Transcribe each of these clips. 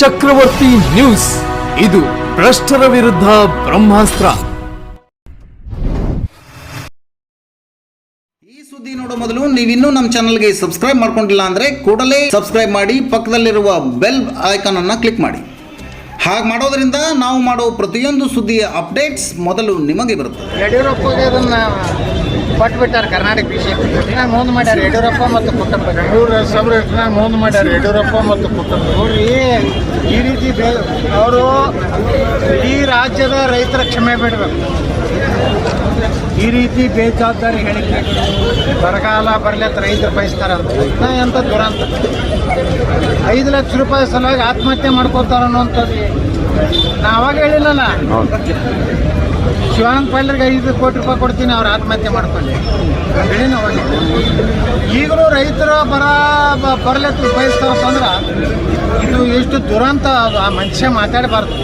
ಚಕ್ರವರ್ತಿ news. ಇದು ಭ್ರಷ್ಟರ ವಿರುದ್ಧ ಬ್ರಹ್ಮಾಸ್ತ್ರ. ಈ ಸುದ್ದಿ ನೋಡೋ ಮೊದಲು ನೀವಿನ್ನೂ ನಮ್ಮ ಚಾನಲ್ಗೆ ಸಬ್ಸ್ಕ್ರೈಬ್ ಮಾಡ್ಕೊಂಡಿಲ್ಲ ಅಂದ್ರೆ ಕೂಡಲೇ ಸಬ್ಸ್ಕ್ರೈಬ್ ಮಾಡಿ ಪಕ್ಕದಲ್ಲಿರುವ ಬೆಲ್ ಐಕಾನ್ ಅನ್ನು ಕ್ಲಿಕ್ ಮಾಡಿ. ಹಾಗೆ ಮಾಡೋದ್ರಿಂದ ನಾವು ಮಾಡೋ ಪ್ರತಿಯೊಂದು ಸುದ್ದಿಯ ಅಪ್ಡೇಟ್ಸ್ ಮೊದಲು ನಿಮಗೆ ಬರುತ್ತೆ ಯಡಿಯೂರಪ್ಪಗೆ ಅದನ್ನ ಕೊಟ್ಬಿಟ್ಟಾರೆ ಕರ್ನಾಟಕ ಬಿಜೆಪಿ ಮುಂದೆ ಮಾಡ್ಯಾರ. ಯಡಿಯೂರಪ್ಪ ಮತ್ತು ಕುಟುಂಬ. ಬೆಂಗಳೂರು ಸಬ್ ರೇಟ್ನಾಗ ಮುಂದೆ ಮಾಡ್ಯಾರ. ಯಡಿಯೂರಪ್ಪ ಮತ್ತು ಕುಟುಂಬ. ನೋಡ್ರಿ ಈ ರೀತಿ ಅವರು ಈ ರಾಜ್ಯದ ರೈತರ ಕ್ಷಮೆ ಬಿಡಬೇಕು. ಈ ರೀತಿ ಬೇಜವಾಬ್ದಾರಿ ಹೇಳಿಕೆ. ಬರಗಾಲ ಬರ್ಲತ್ತ ರೈತರು ಬಯಸ್ತಾರೆ ಅಂತ. ಎಂಥ ದುರಂತ? ಐದು ಲಕ್ಷ ರೂಪಾಯಿ ಸಲುವಾಗಿ ಆತ್ಮಹತ್ಯೆ ಮಾಡ್ಕೋತಾರ ಅನ್ನೋಂಥದ್ದು ನಾ ಅವಾಗ ಹೇಳಿಲ್ಲಲ್ಲ? ಶಿವಾನಂದ ಪಾಲ್ಯರ್ಗೆ ಐದು ಕೋಟಿ ರೂಪಾಯಿ ಕೊಡ್ತೀನಿ, ಅವ್ರು ಆತ್ಮಹತ್ಯೆ ಮಾಡ್ಕೊಳ್ಳಿ. ಹೇಳಿ ಅವಾಗ. ಈಗಲೂ ರೈತರು ಬರ ಬರ್ಲತ್ತು ಬಯಸ್ತಾರಪ್ಪ ಅಂದ್ರೆ ಇದು ಎಷ್ಟು ದುರಂತ ಅದು ಆ ಮನುಷ್ಯ ಮಾತಾಡಬಾರ್ದು.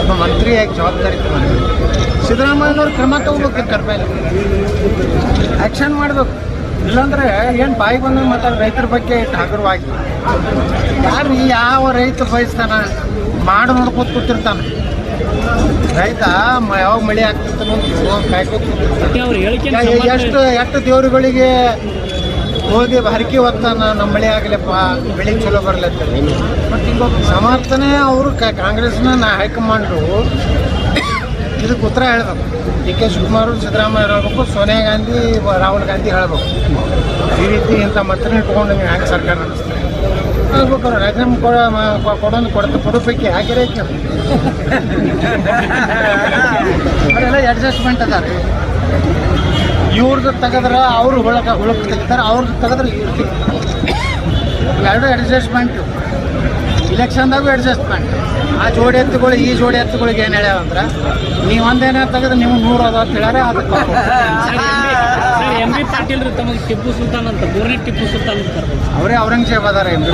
ಒಬ್ಬ ಮಂತ್ರಿಯಾಗಿ ಜವಾಬ್ದಾರಿ ತಗೊಂಡು. ಸಿದ್ದರಾಮಯ್ಯನವ್ರು ಕ್ರಮ ತಗೋಬೇಕು ಅವ್ರ ಮೇಲೆ ಆ್ಯಕ್ಷನ್ ಮಾಡಬೇಕು. ಇಲ್ಲಾಂದ್ರೆ ಏನು ಬಾಯಿ ಬಂದಂಗೆ ಮಾತಾಡ ರೈತರ ಬಗ್ಗೆ ಹಗುರವಾಗಿ ಯಾರು ಯಾವ ರೈತ ಬಯಸ್ತಾನ? ಮಾಡಿ ನೋಡ್ಕೋತ ಕೂತಿರ್ತಾನೆ. ರೈತ ಯಾವಾಗ ಮಳೆ ಆಗ್ತಿರ್ತಾನೋ ಕಾಯ್ಕೋತ ಕೂತಿರ್ತಾನೆ. ಎಷ್ಟು ಎಷ್ಟು ದೇವ್ರುಗಳಿಗೆ ಹೋಗಿ ಹರಕೆ ಹೊತ್ತಾನ ನಮ್ಮ ಮಳೆ ಆಗಲಪ್ಪ ಬೆಳೆ ಚಲೋ ಬರ್ಲತ್ತ. ಸಮರ್ಥನೆ ಅವರು ಕಾಂಗ್ರೆಸ್ನ ನಾ ಹೈಕಮಾಂಡು ಇದಕ್ಕೆ ಉತ್ತರ ಹೇಳ್ಬೇಕು. ಡಿ ಕೆ ಶಿವಕುಮಾರ್ ಸಿದ್ದರಾಮಯ್ಯ ಹೇಳ್ಬೇಕು ಸೋನಿಯಾ ಗಾಂಧಿ ರಾಹುಲ್ ಗಾಂಧಿ ಹೇಳ್ಬೇಕು. ಈ ರೀತಿ ಇಂಥ ಮತ್ತೆ ಇಟ್ಕೊಂಡು ನೀವು ಹ್ಯಾಂಗೆ ಸರ್ಕಾರ ನಡೆಸ್ತಾರೆ? ಹೇಳ್ಬೇಕು ರಾಜೀನಾಮೆ ಕೊಡ ಕೊಡೋದು ಕೊಡ್ತ ಕೊಡೋ ಪೈಕಿ ಹಾಕಿರೇ ಅವರೆಲ್ಲ ಅಡ್ಜಸ್ಟ್ಮೆಂಟ್ ಅದಾರ. ಇವ್ರದ್ದು ತೆಗೆದ್ರೆ ಅವರು ಹುಳಕ ಹುಳಕ್ಕೆ ತೆಗಿತಾರೆ ಅವ್ರದ್ದು ತೆಗೆದ್ರೆ ಇವ್ರು ತೆಗಿತಾರೆ. ಎರಡು ಅಡ್ಜಸ್ಟ್ಮೆಂಟು ಇಲೆಕ್ಷನ್ದಾಗೂ ಅಡ್ಜಸ್ಟ್ಮೆಂಟ್ ಆ ಜೋಡಿ ಎತ್ತುಗಳು ಈ ಜೋಡಿ ಎತ್ತುಗಳಿಗೆ ಏನು ಹೇಳ್ಯಾವ ಅಂದ್ರೆ ನೀವು ಒಂದೇನೇ ತೆಗೆದ್ರೆ ನೀವು ನೂರು ಅದ ಅಂತ ಹೇಳಾರೆ ಅದಕ್ಕೆ ಸರ್ ಎಂ ಬಿ ಪಾಟೀಲ್ ತಮಗೆ ಟಿಪ್ಪು ಸುಲ್ತಾನ್ ಅಂತ ಮೂರನೇ ಟಿಪ್ಪು ಸುಲ್ತಾನ್ ಅಂತ ಅವರೇ ಔರಂಗಜೇಬ್ ಅದಾರ ಎಂ ಬಿ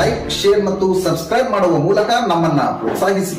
ಲೈಕ್ ಶೇರ್ ಮತ್ತು ಸಬ್ಸ್ಕ್ರೈಬ್ ಮಾಡುವ ಮೂಲಕ ನಮ್ಮನ್ನ ಪ್ರೋತ್ಸಾಹಿಸಿ.